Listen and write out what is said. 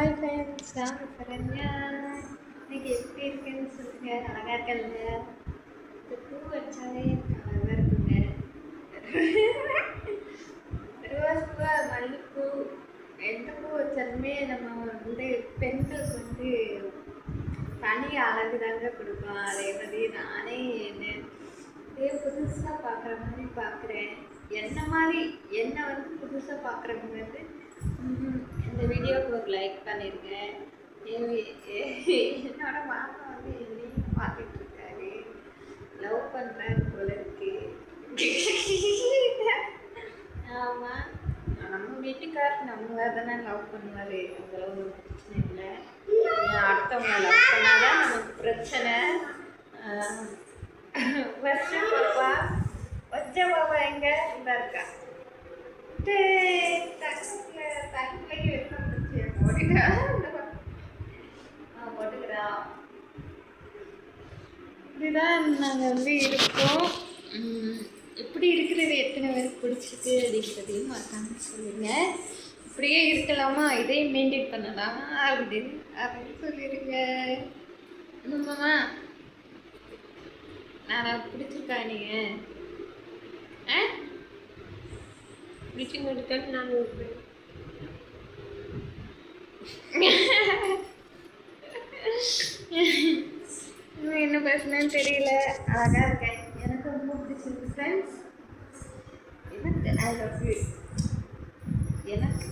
Hi friends நான் சரண்யா இன்னைக்கு எப்படி இருக்குன்னு சொல்லுங்க. அழகா இருக்கல்ல இந்த பூ வச்சாலே அழகா இருக்குங்க. ரோஸ் பூ மல்லிப்பூ. எந்த பூ வச்சாலுமே நம்ம வந்து பெண்களுக்கு வந்து தனி அழகு தாங்க கொடுக்கும் அதே மாதிரி நானே என்ன இதே புதுசாக பார்க்குற மாதிரி பார்க்குறேன் என்ன மாதிரி என்ன வந்து புதுசாக பார்க்குறவங்க வந்து இந்த வீடியோவுக்கு ஒரு லைக் பண்ணிடுங்க என்னோட மாமா வந்து என்னையும் பார்த்துட்டு இருக்காரு. லவ் பண்ணுறாரு போல இருக்கு. ஆமாம் நம்ம வீட்டுக்கார் நம்ம தானே லவ் பண்ணுவார். அதெல்லாம் ஒரு பிரச்சனை இல்லை. அடுத்தவங்க ஆ, போட்டுக்கிறா. இதுதான் நாங்கள் வந்து இருக்கோம் இப்படி இருக்கிறது எத்தனை பேருக்கு பிடிச்சிருக்கு அப்படின்றதையும் மறக்காம சொல்லுங்க இப்படியே இருக்கலாமா இதையும் மெயின்டைன் பண்ணலாமா அப்படின்னு அப்படின்னு சொல்லிடுங்க என்னம்மா நான் பிடிச்சிருக்கா நீங்க பிடிச்சிருக்கான்னு நான் விரும்புகிறேன் இன்னும் என்ன பேசுனேன்னு தெரியல. அழகா இருக்கேன். எனக்கு ரொம்ப பிடிச்சிருக்கு ஃப்ரெண்ட்ஸ் எனக்கு ஐ லவ் யூ எனக்கு.